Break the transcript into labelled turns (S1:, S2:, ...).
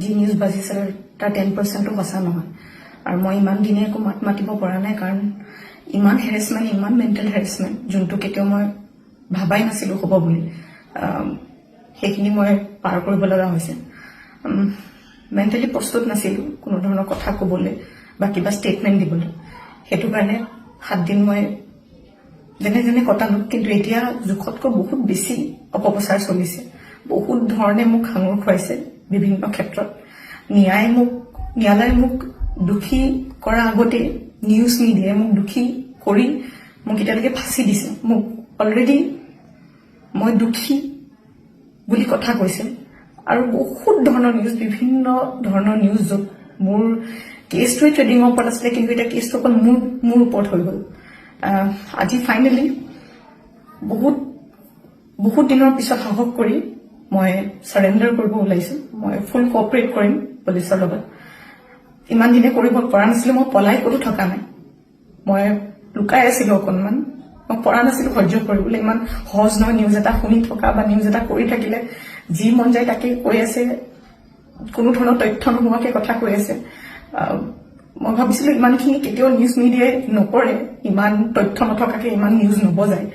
S1: যি নিউজ বাজিছে, তাৰ টেন পাৰ্চেণ্টো সঁচা নহয়। আৰু মই ইমান দিনে একো মাত মাতিব পৰা নাই, কাৰণ ইমান হেৰেচমেণ্ট ইমান মেণ্টেল হেৰেচমেণ্ট যোনটো কেতিয়াও মই ভাবাই নাছিলো হ'ব বুলি। সেইখিনি মই পাৰ কৰিব লগা হৈছে। মেণ্টেলি প্ৰস্তুত নাছিলো কোনো ধৰণৰ কথা ক'বলৈ বা কিবা ষ্টেটমেণ্ট দিবলৈ। সেইটো কাৰণে সাতদিন মই যেনে যেনে কটালো, কিন্তু এতিয়া জোখতকৈ বহুত বেছি অপপ্ৰচাৰ চলিছে। বহুত ধৰণে মোক সাঙুৰ খুৱাইছে। বিভিন্ন ক্ষেত্ৰত। ন্যায় মোক ন্যায়ালয়ে মোক দোষী কৰা আগতে নিউজ মিডিয়াই মোক দোষী কৰি মোক এতিয়ালৈকে ফাঁচি দিছে। মোক অলৰেডি মই দোষী বুলি কথা কৈছে। আৰু বহুত ধৰণৰ নিউজ বিভিন্ন ধৰণৰ নিউজ য'ত মোৰ কেছটোৱে ট্ৰেডিঙৰ ওপৰত আছিলে কিন্তু এতিয়া কেছটো অকল মোৰ মোৰ ওপৰত হৈ গ'ল। আজি ফাইনেলি বহুত বহুত দিনৰ পিছত সাহস কৰি মই চাৰেণ্ডাৰ কৰিব ওলাইছো। মই ফুল কঅপাৰেট কৰিম পুলিচৰ লগত। ইমান দিনে কৰিব পৰা নাছিলো মই পলাই ক'তো থকা নাই। মই লুকাই আছিলো অকণমান। মই পৰা নাছিলো সহ্য কৰিবলৈ ইমান সহজ নহয় নিউজ এটা শুনি থকা বা নিউজ এটা কৰি থাকিলে। যি মন যায় তাকে কৈ আছে। কোনো ধৰণৰ তথ্য নোহোৱাকে কথা কৈ আছে। মই ভাবিছিলো ইমানখিনি কেতিয়াও নিউজ মিডিয়াই নকৰে। ইমান তথ্য নথকাকে ইমান নিউজ নবজায়।